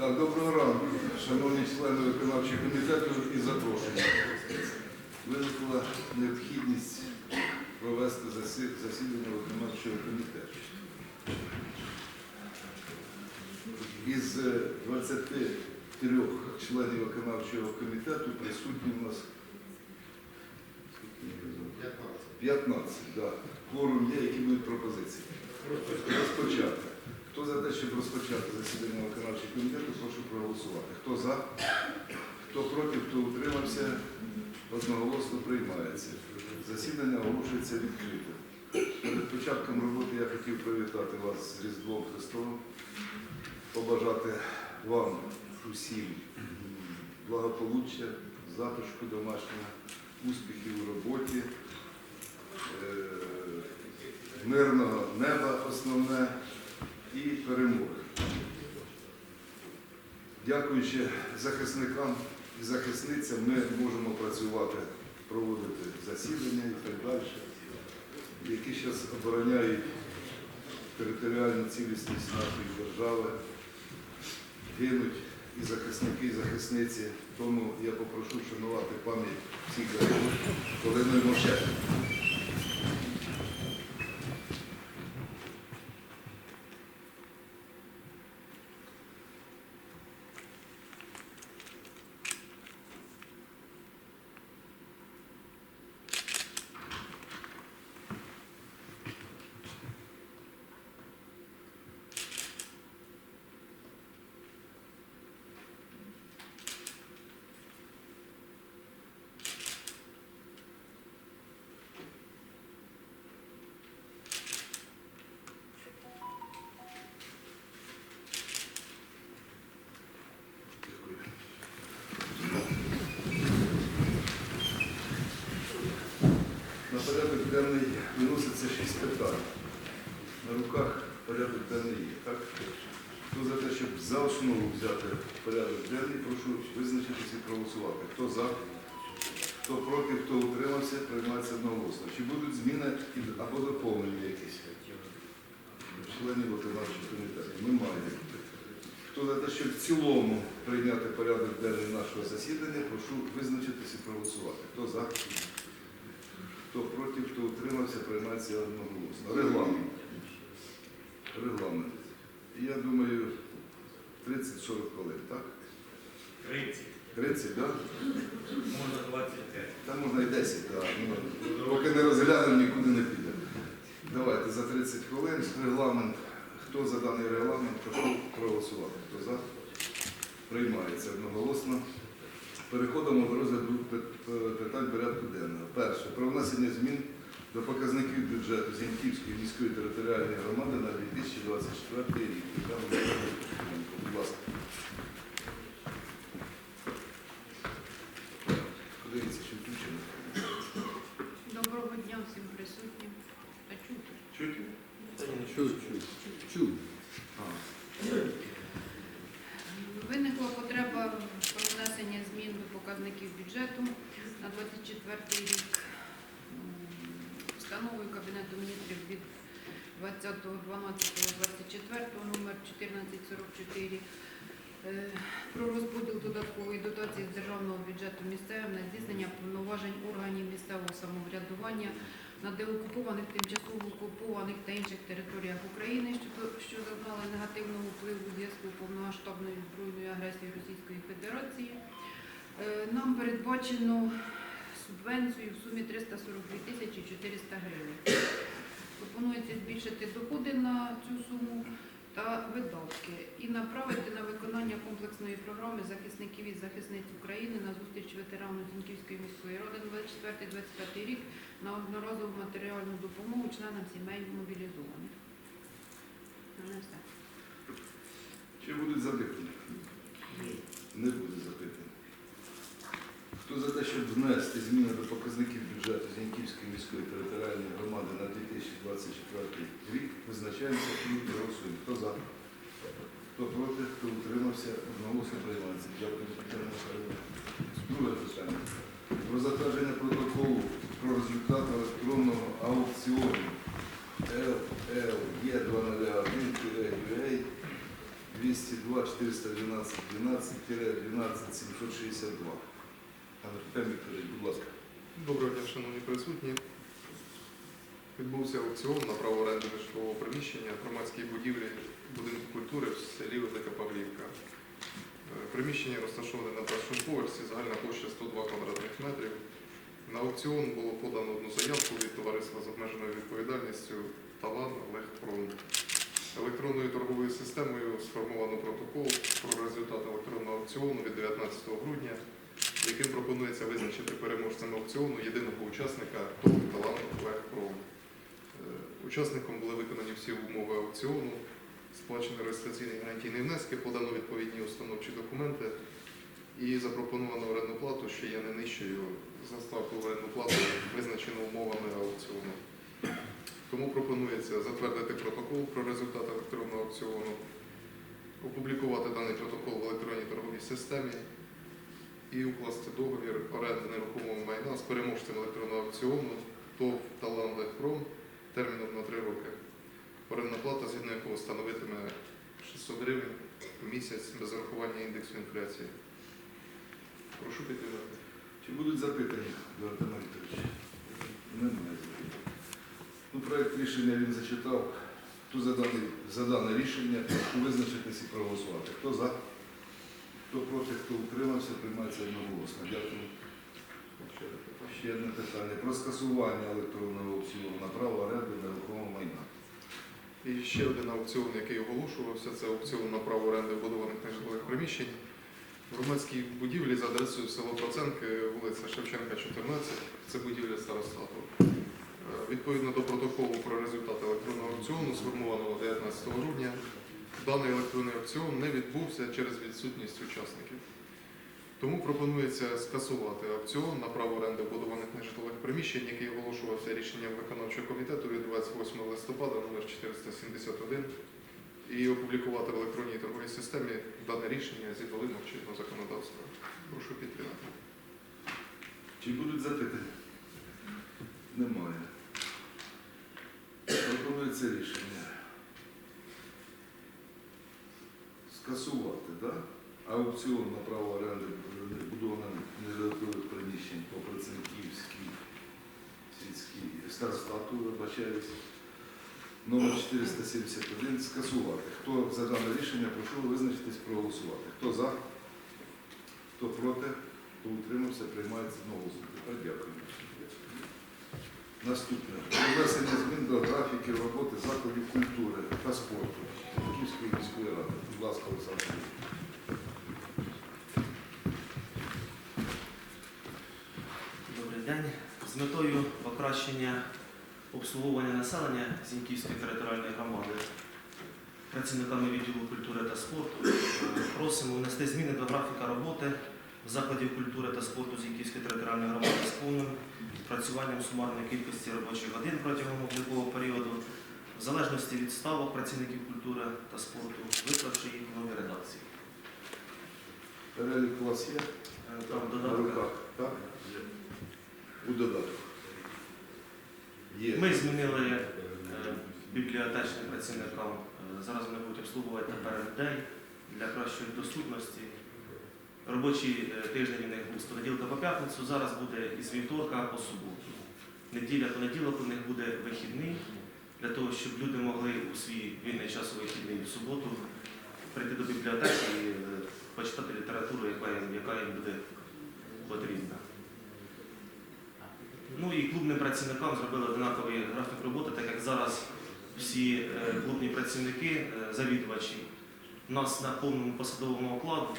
Так, доброго ранку, шановні члени виконавчого комітету і запрошення. Виникла необхідність провести засідання виконавчого комітету. Із е, 23 членів виконавчого комітету присутні у нас 15, да. Кворум є, які будуть пропозиції. Розпочати. Хто за те, щоб розпочати засідання виконавчого комітету, прошу проголосувати. Хто за? Хто проти, хто утримався, одноголосно приймається. Засідання оголошується відкритим. Перед початком роботи я хотів привітати вас з Різдвом Христовим, побажати вам усім благополуччя, затишку домашнього, успіхів у роботі, е, мирного неба основне і перемоги. Дякуючи захисникам і захисницям, ми можемо працювати, проводити засідання і так далі, які зараз обороняють територіальну цілісність нашої держави, гинуть і захисники, і захисниці. Тому я попрошу шанувати пам'ять всіх коли ми мовчать. На порядок денний виноситься шість питань. На руках порядок денний є, так? Хто за те, щоб за основу взяти порядок денний, прошу визначитися і проголосувати. Хто за, хто проти, хто утримався, приймається одноголосно. Чи будуть зміни або доповнення якісь? Членів виконавчого комітету. Немає. Хто за те, щоб в цілому прийняти порядок денний нашого засідання, прошу визначитися і проголосувати. Хто за? Хто проти, хто утримався, приймається одноголосно. Регламент. Регламент. Я думаю, 30-40 хвилин, так? 30, 30, так? можна 25. Там можна і 10, так. Ну, поки не розглянемо, нікуди не піде. Давайте за 30 хвилин регламент. Хто за даний регламент, прошу проголосувати. Хто за? Приймається одноголосно. Переходимо до розгляду питань порядку денного. Перше. Про внесення змін до показників бюджету Зіньківської міської територіальної громади на 2024 рік. Будь ласка. Подивіться, чи включено. Доброго дня всім присутнім. Та чути. Чуть? Чуть, чуть, чуть. А. Виникла потреба про внесення змін до показників бюджету на 24 рік. Постановою Кабінету міністрів від 20.12.24 номер 1444 е, про розподіл додаткової дотації з державного бюджету місцевим на здійснення повноважень органів місцевого самоврядування на деокупованих, тимчасово окупованих та інших територіях України, що, зазнали негативного впливу зв'язку з повномасштабною збройною агресією Російської Федерації. Е, Нам передбачено субвенцію в сумі 342 тисячі 400 гривень. Пропонується збільшити доходи на цю суму та видатки і направити на виконання комплексної програми захисників і захисниць України на зустріч ветерану Зінківської міської ради на 24-25 рік на одноразову матеріальну допомогу членам сімей мобілізованих. Ну. Чи будуть запитання? Не буде. Хто за те, щоб внести зміни до показників бюджету Зіньківської міської територіальної громади на 2024 рік, визначаємося і голосуємо. Хто за? Хто проти, хто утримався, одноголосно приймається. Дякую. Друге питання. Про затвердження протоколу про результат електронного аукціону ЛЛЄ 201 від 202 412 12 12 762. Артем Вікторович, будь ласка. Доброго дня, шановні присутні. Відбувся аукціон на право оренди нежитлового приміщення громадській будівлі будинку культури в селі Велика Павлівка. Е, Приміщення розташоване на першому поверсі, загальна площа 102 квадратних метрів. На аукціон було подано одну заявку від товариства з обмеженою відповідальністю Талан Олег Пром. Електронною торговою системою сформовано протокол про результат електронного аукціону від 19 грудня яким пропонується визначити переможцем аукціону єдиного учасника ТОВ «Талант Олег Пром». Е, Учасником були виконані всі умови аукціону, сплачені реєстраційні гарантійні внески, подано відповідні установчі документи і запропоновано орендну плату, що є не нижчою за ставку орендну плату, визначену умовами аукціону. Тому пропонується затвердити протокол про результат електронного аукціону, опублікувати даний протокол в електронній торговій системі і укласти договір оренди нерухомого майна з переможцем електронного аукціону ТОВ Талан Легпром терміном на 3 роки. Орендна плата, згідно якого становитиме 600 гривень в місяць без урахування індексу інфляції. Прошу підтримати. Чи будуть запитання до Артема Вікторовича? Немає запитань. Ну, проект рішення він зачитав. Хто за дане, рішення, визначитись і проголосувати. Хто за? Хто проти, хто утримався, приймається одноголосно. Дякую. Ще одне питання. Про скасування електронного аукціону на право оренди нерухомого майна. І ще один аукціон, який оголошувався, це аукціон на право оренди вбудованих нежитлових приміщень. В громадській будівлі за адресою село Проценки, вулиця Шевченка, 14, це будівля старостату. Е, Відповідно до протоколу про результати електронного аукціону, сформованого 19 грудня, даний електронний аукціон не відбувся через відсутність учасників. Тому пропонується скасувати аукціон на право оренди вбудованих нежитлових приміщень, який оголошувався рішенням виконавчого комітету від 28 листопада номер 471 і опублікувати в електронній торговій системі дане рішення зі вимог чинного законодавства. Прошу підтримати. Чи будуть запитання? Немає. Пропонується рішення. Скасувати, да? Аукціон на право оренди будованих нежитлових приміщень по Проценківській сільській старостату, вибачаюсь. Номер 471 скасувати. Хто за дане рішення, прошу визначитись проголосувати. Хто за? Хто проти? Хто утримався, приймається знову. Дякую. Наступне. Внесення змін до графіків роботи закладів культури та спорту Київської міської ради. Будь ласка, Олександр. Добрий день. З метою покращення обслуговування населення Зіньківської територіальної громади працівниками відділу культури та спорту просимо внести зміни до графіка роботи закладів культури та спорту Зіньківської територіальної громади з повним працюванням сумарної кількості робочих годин протягом облікового періоду, в залежності від ставок працівників культури та спорту, виклавши їх в новій редакції. Перелік у вас є? Е, Там На додаток. руках, так? У додатку. Є. Ми змінили е, бібліотечним працівникам. Е, Зараз вони будуть обслуговувати тепер людей для кращої доступності. Робочий е, тиждень у них був з понеділка по п'ятницю, зараз буде із вівторка по суботу. Неділя, понеділок у них буде вихідний, для того, щоб люди могли у свій вільний час у вихідний в суботу прийти до бібліотеки і е, почитати літературу, яка їм, яка їм буде потрібна. Ну і клубним працівникам зробили однаковий графік роботи, так як зараз всі е, клубні працівники, е, завідувачі, у нас на повному посадовому окладу.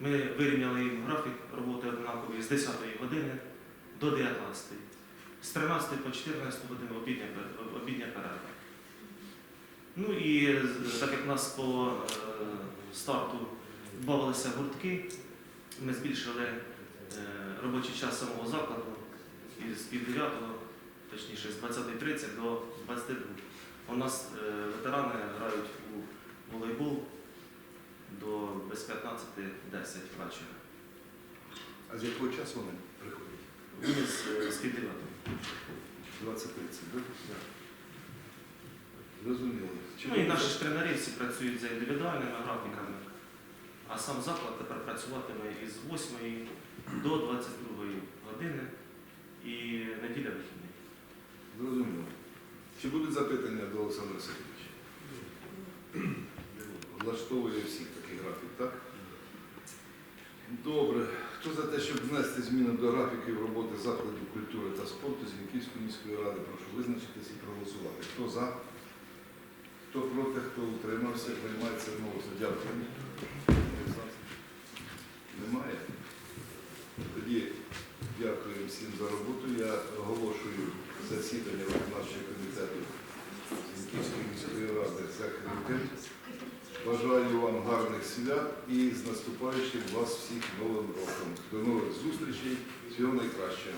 Ми вирівняли їм графік роботи однаковий з 10 години до 19. З 13 по 14 годину обідня, обідня перерва. Ну і так як в нас по е, старту додавалися гуртки, ми збільшили е, робочий час самого закладу із пів 9, точніше з 20.30 до 22. У нас е, ветерани грають у волейбол до без 15-10 вечора. А з якого часу вони приходять? Вони з, з пів 9. 20.30, так? Зрозуміло. Чи Ну і наші ж тренери всі працюють за індивідуальними графіками, а сам заклад тепер працюватиме із 8 до 22 години і неділя вихідний. Зрозуміло. Чи будуть запитання до Олександра Сергійовича? Влаштовує всіх такий графік, так? Добре. Хто за те, щоб внести зміни до графіків роботи закладів культури та спорту Зіньківської міської ради, прошу визначитись і проголосувати. Хто за? Хто проти, хто утримався, приймається голосу. Дякую. Немає? Тоді дякую всім за роботу. Я оголошую засідання виконавчого комітету Зіньківської міської ради закритим. Свят і з наступаючим вас всіх новим роком. До нових зустрічей. Всього найкращого.